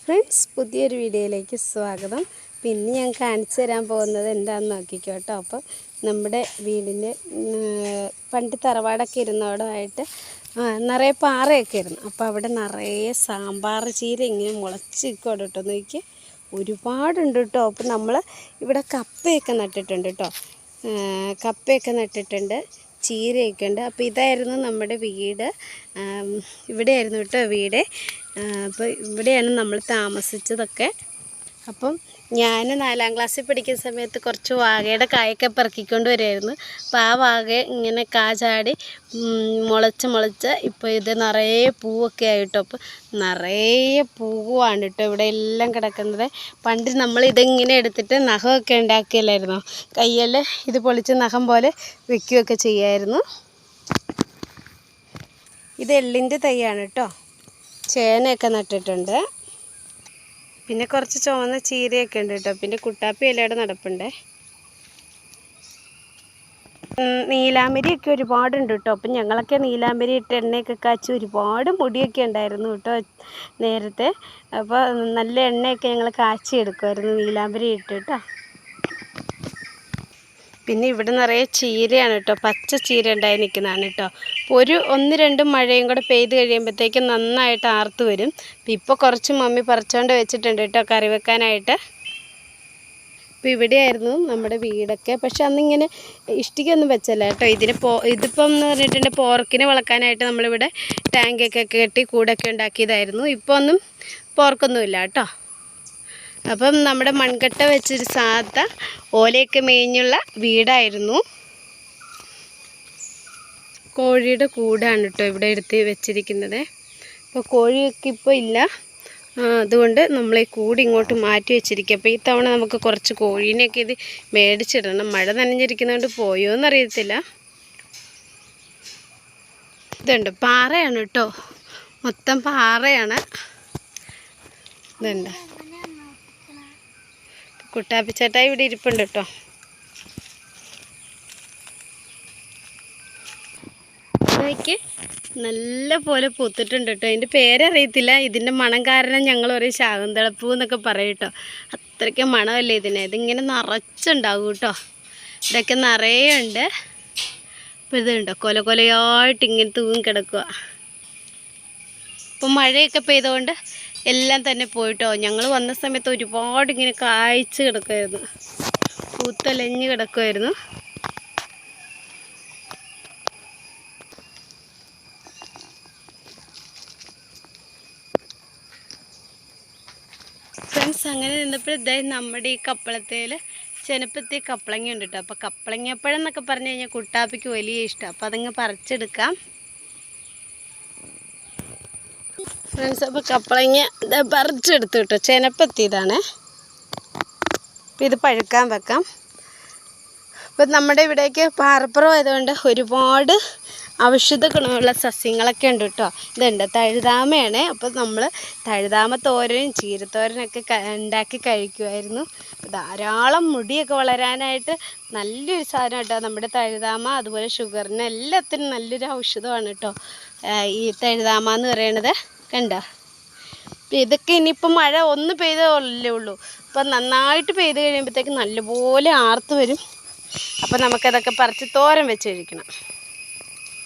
Friends പുതിയൊരു വീഡിയോയിലേക്ക് സ്വാഗതം. പിന്നെ ഞാൻ കാണിച്ചു തരാൻ പോകുന്നത് എന്താണെന്ന് നോക്കിക്കോട്ടോ. അപ്പോൾ അപ്പം നമ്മുടെ വീടിന്റെ പണ്ട് തറവാടൊക്കെ ഇരുന്നോടമായിട്ട് നിറയെ പാറയൊക്കെ ഇരുന്നു അപ്പോൾ അവിടെ നിറയെ സാമ്പാർ ചീര ഇങ്ങനെ മുളച്ചിക്കോടെ കേട്ടോ നോക്കി ഒരുപാടുണ്ട് കേട്ടോ. അപ്പോൾ നമ്മൾ ഇവിടെ കപ്പയൊക്കെ നട്ടിട്ടുണ്ട് കേട്ടോ. കപ്പയൊക്കെ നട്ടിട്ടുണ്ട് ചീരയൊക്കെ ഉണ്ട്. അപ്പോൾ ഇതായിരുന്നു നമ്മുടെ വീട്. ഇവിടെയായിരുന്നു കേട്ടോ വീട്. അപ്പോൾ ഇവിടെയാണ് നമ്മൾ താമസിച്ചതൊക്കെ. അപ്പം ഞാൻ നാലാം ക്ലാസ്സിൽ പഠിക്കുന്ന സമയത്ത് കുറച്ച് വാകയുടെ കായൊക്കെ പെറുക്കിക്കൊണ്ട് വരുമായിരുന്നു അപ്പം ആ വാക ഇങ്ങനെ കാ ചാടി ഉം, മുളച്ച് മുളച്ച് ഇപ്പോൾ ഇത് നിറയെ പൂവൊക്കെ ആയിട്ടോ. അപ്പോൾ നിറയെ പൂവാണ് കേട്ടോ ഇവിടെ എല്ലാം കിടക്കുന്നത്. പണ്ട് നമ്മൾ ഇതിങ്ങനെ എടുത്തിട്ട് നഖമൊക്കെ ഉണ്ടാക്കിയല്ലായിരുന്നു? കയ്യിൽ ഇത് പൊളിച്ച് നഖം പോലെ വെക്കുകയൊക്കെ ചെയ്യായിരുന്നു. ഇത് എള്ളിന്റെ തൈയാണ് കേട്ടോ ചേനയൊക്കെ നട്ടിട്ടുണ്ട്. പിന്നെ കുറച്ച് ചുവന്ന ചീരയൊക്കെ ഉണ്ട് കേട്ടോ. പിന്നെ കുട്ടാപ്പി ഇലയുടെ നടപ്പുണ്ട്. നീലാമ്പരിയൊക്കെ ഒരുപാടുണ്ട് കേട്ടോ. അപ്പം ഞങ്ങളൊക്കെ നീലാമ്പരി ഇട്ട് എണ്ണയൊക്കെ കാച്ചി ഒരുപാട് മുടിയൊക്കെ ഉണ്ടായിരുന്നു കേട്ടോ നേരത്തെ. അപ്പോൾ നല്ല എണ്ണയൊക്കെ ഞങ്ങൾ കാച്ചി എടുക്കുമായിരുന്നു നീലാമ്പരി ഇട്ട് കേട്ടോ പിന്നെ ഇവിടെ നിറയെ ചീരയാണ് കേട്ടോ. പച്ച ചീര ഉണ്ടായി നിൽക്കുന്നതാണ് കേട്ടോ. ഒരു ഒന്ന് രണ്ട് മഴയും കൂടെ പെയ്ത് കഴിയുമ്പോഴത്തേക്കും നന്നായിട്ട് ആർത്ത് വരും. ഇപ്പോൾ കുറച്ച് മമ്മി പറിച്ചുകൊണ്ട് വെച്ചിട്ടുണ്ട് കേട്ടോ കറി വെക്കാനായിട്ട്. അപ്പോൾ ഇവിടെയായിരുന്നു നമ്മുടെ വീടൊക്കെ. പക്ഷെ അന്നിങ്ങനെ ഇഷ്ടികൊന്നും വെച്ചല്ല കേട്ടോ. ഇതിന് പോ ഇതിപ്പം എന്ന് പറഞ്ഞിട്ടുണ്ട് പോർക്കിനെ വളർക്കാനായിട്ട് നമ്മളിവിടെ ടാങ്കൊക്കെ കെട്ടി കൂടൊക്കെ ഉണ്ടാക്കിയതായിരുന്നു. ഇപ്പോൾ ഒന്നും പോർക്കൊന്നുമില്ല കേട്ടോ. അപ്പം നമ്മുടെ മൺകട്ട വെച്ചൊരു സാധ ഓലയൊക്കെ മേഞ്ഞുള്ള വീടായിരുന്നു. കോഴിയുടെ കൂടാണ് കേട്ടോ ഇവിടെ എടുത്ത് വെച്ചിരിക്കുന്നത്. അപ്പോൾ കോഴിയൊക്കെ ഇപ്പോൾ ഇല്ല. അതുകൊണ്ട് നമ്മൾ ഈ കൂട് ഇങ്ങോട്ട് മാറ്റി വെച്ചിരിക്കുക. അപ്പോൾ ഈ തവണ നമുക്ക് കുറച്ച് കോഴീനെയൊക്കെ ഇത് മേടിച്ചിടണം. മഴ നനഞ്ഞിരിക്കുന്നതുകൊണ്ട് പോയോ എന്നറിയത്തില്ല. ഇതുണ്ട്. പാറയാണ് കേട്ടോ. മൊത്തം പാറയാണ്. ഇതുണ്ട്. കുട്ടാപ്പിച്ചേട്ടാ ഇവിടെ ഇരിപ്പുണ്ട് കേട്ടോ. നല്ല പോലെ പൂത്തിട്ടുണ്ട് കേട്ടോ. അതിന്റെ പേരറിയത്തില്ല. ഇതിന്റെ മണം കാരണം ഞങ്ങൾ ഒരു ശാകുന്തളപ്പൂ എന്നൊക്കെ പറയും കേട്ടോ. അത്രയ്ക്ക് മണമല്ലേ ഇതിന്. ഇതിങ്ങനെ നിറച്ചുണ്ടാവും കേട്ടോ. ഇതൊക്കെ നിറയെ ഉണ്ട് അപ്പോൾ ഇതുണ്ടോ കൊല കൊലയായിട്ട് ഇങ്ങനെ തൂങ്ങി കിടക്കുക ഇപ്പം മഴയൊക്കെ പെയ്തുകൊണ്ട് എല്ലാം തന്നെ പോയിട്ടോ. ഞങ്ങൾ വന്ന സമയത്ത് ഒരുപാട് ഇങ്ങനെ കായ്ച്ച് കിടക്കുമായിരുന്നു പൂത്തലഞ്ഞ് കിടക്കുമായിരുന്നു ഫ്രണ്ട്സ് അങ്ങനെ നിന്നപ്പോൾ ഇതേ നമ്മുടെ ഈ കപ്പളത്തേൽ ചെനപ്പത്തി കപ്പളങ്ങ ഉണ്ട് കേട്ടോ അപ്പോൾ കപ്പളങ്ങപ്പഴം എന്നൊക്കെ പറഞ്ഞു കഴിഞ്ഞാൽ കുട്ടാപ്പിക്ക് വലിയ ഇഷ്ടമാണ് അപ്പോൾ അതങ്ങ് പറിച്ചെടുക്കാം. ഫ്രണ്ട്സ് അപ്പോൾ കപ്പളങ്ങ ഇത് പറിച്ചെടുത്തു കേട്ടോ. ചെനപ്പത്തി ഇതാണ് അപ്പോൾ ഇത് പഴുക്കാൻ വെക്കാം. അപ്പം നമ്മുടെ ഇവിടേക്ക് പാറപ്പുറം ആയതുകൊണ്ട് ഒരുപാട് ഔഷധ ഗുണമുള്ള സസ്യങ്ങളൊക്കെ ഉണ്ട് കേട്ടോ. ഇതുണ്ട് തഴുതാമയാണ്. അപ്പോൾ നമ്മൾ തഴുതാമ തോരനും ചീരത്തോരനൊക്കെ ഉണ്ടാക്കി കഴിക്കുമായിരുന്നു ധാരാളം മുടിയൊക്കെ വളരാനായിട്ട് നല്ലൊരു സാധനം കേട്ടോ. നമ്മുടെ തഴുതാമ അതുപോലെ ഷുഗറിന് എല്ലാത്തിനും നല്ലൊരു ഔഷധമാണ് കേട്ടോ. ഈ തഴുതാമ എന്ന് പറയണത് കണ്ടോ? ഇതൊക്കെ ഇനിയിപ്പം മഴ ഒന്ന് പെയ്തല്ലേ ഉള്ളൂ. അപ്പം നന്നായിട്ട് പെയ്ത് കഴിയുമ്പോഴത്തേക്ക് നല്ലപോലെ ആർത്ത് വരും. അപ്പം നമുക്കതൊക്കെ പറിച്ച് തോരൻ വെച്ച് കഴിക്കണം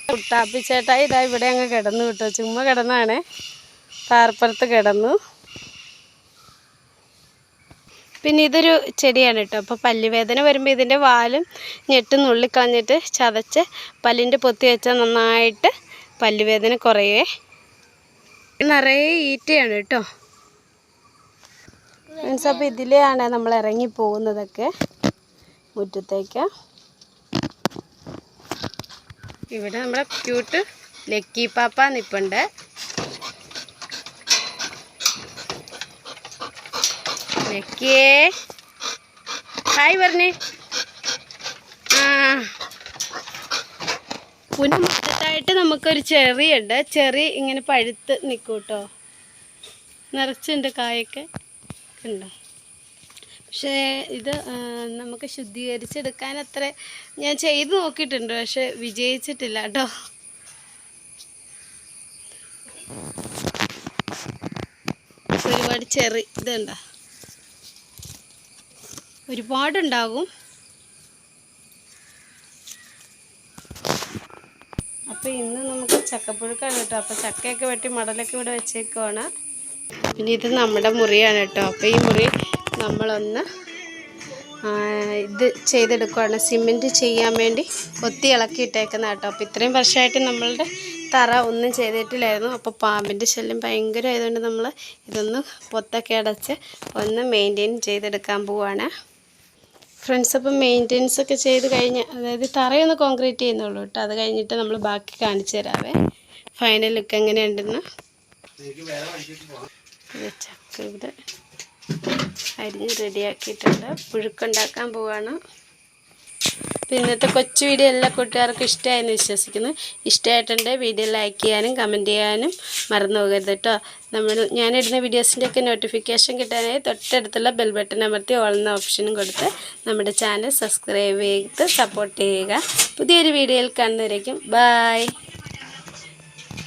കുട്ടാപ്പി ചേട്ടാ ഇതാ ഇവിടെ അങ്ങ് കിടന്നു കിട്ടോ. ചുമ്മാ കിടന്നാണ്. താർപ്പുറത്ത് കിടന്നു. പിന്നെ ഇതൊരു ചെടിയാണ് കേട്ടോ. അപ്പോൾ പല്ലുവേദന വരുമ്പോൾ ഇതിന്റെ വാലും ഞെട്ട് നുള്ളിക്കളഞ്ഞിട്ട് ചതച്ച് പല്ലിന്റെ പൊത്തി വെച്ചാൽ നന്നായിട്ട് പല്ലുവേദന കുറയേ നിറയെ ഈറ്റയാണ് കേട്ടോ. മീൻസ് അപ്പോൾ ഇതിലെയാണ് നമ്മൾ ഇറങ്ങി പോകുന്നതൊക്കെ മുറ്റത്തേക്ക്. ഇവിടെ നമ്മളെ ക്യൂട്ട് ലക്കി പാപ്പ നിപ്പുണ്ട്. ലക്കിയേ. ഹായ് പറഞ്ഞേ ആ പിന്നെ മുറ്റത്തായിട്ട് നമുക്കൊരു ഉണ്ട് ചെറി ഇങ്ങനെ പഴുത്ത് നിൽക്കും കേട്ടോ നിറച്ചുണ്ട് കായൊക്കെ. ഉണ്ടോ പക്ഷേ ഇത് നമുക്ക് ശുദ്ധീകരിച്ചെടുക്കാൻ അത്ര ഞാൻ ചെയ്ത് നോക്കിയിട്ടുണ്ട്. പക്ഷെ വിജയിച്ചിട്ടില്ല കേട്ടോ. ഒരുപാട് ചെറി ഇതുണ്ടോ? ഒരുപാടുണ്ടാകും. അപ്പോൾ ഇന്ന് നമുക്ക് ചക്കപ്പുഴുക്കാണ് കേട്ടോ. അപ്പോൾ ചക്കയൊക്കെ വെട്ടി മടലൊക്കെ ഇവിടെ വെച്ചേക്കുവാണ്. പിന്നെ ഇത് നമ്മുടെ മുറിയാണ് കേട്ടോ. അപ്പോൾ ഈ മുറി നമ്മളൊന്ന് ഇത് ചെയ്തെടുക്കുവാണ്. സിമെന്റ് ചെയ്യാൻ വേണ്ടി കൊത്തി ഇളക്കി ഇട്ടേക്കുന്ന കേട്ടോ. അപ്പോൾ ഇത്രയും വർഷമായിട്ട് നമ്മളുടെ തറ ഒന്നും ചെയ്തിട്ടില്ലായിരുന്നു. അപ്പോൾ പാമ്പിന്റെ ശല്യം ഭയങ്കരമായതുകൊണ്ട് നമ്മൾ ഇതൊന്ന് പൊത്തൊക്കെ അടച്ച് ഒന്ന് മെയിന്റെയിൻ ചെയ്തെടുക്കാൻ പോവാണ്. ഫ്രണ്ട്സ് അപ്പം മെയിന്റെനൻസ് ഒക്കെ ചെയ്ത് കഴിഞ്ഞ് അതായത് തറയൊന്ന് കോൺക്രീറ്റ് ചെയ്യുന്നുള്ളൂ കേട്ടോ. അത് കഴിഞ്ഞിട്ട് നമ്മൾ ബാക്കി കാണിച്ചു തരാവേ. ഫൈനൽ ലുക്ക് എങ്ങനെയുണ്ടെന്ന്. ചക്ക ഇവിടെ അരിഞ്ഞ് റെഡിയാക്കിയിട്ടുണ്ട് പുഴുക്കുണ്ടാക്കാൻ പോവാണ്. അപ്പോൾ ഇന്നത്തെ കൊച്ചു വീഡിയോ എല്ലാ കൂട്ടുകാർക്കും ഇഷ്ടമായെന്ന് വിശ്വസിക്കുന്നു. ഇഷ്ടമായിട്ടുണ്ട് വീഡിയോ ലൈക്ക് ചെയ്യാനും കമന്റ് ചെയ്യാനും മറന്നു പോകരുത് കേട്ടോ. നമ്മൾ ഞാനിടുന്ന വീഡിയോസിന്റെയൊക്കെ നോട്ടിഫിക്കേഷൻ കിട്ടാനായി തൊട്ടടുത്തുള്ള ബെൽ ബട്ടൺ അമർത്തി ഓളുന്ന ഓപ്ഷനും കൊടുത്ത് നമ്മുടെ ചാനൽ സബ്സ്ക്രൈബ് ചെയ്ത് സപ്പോർട്ട് ചെയ്യുക. പുതിയൊരു വീഡിയോയിൽ കാണുന്നവരേക്കും ബായ്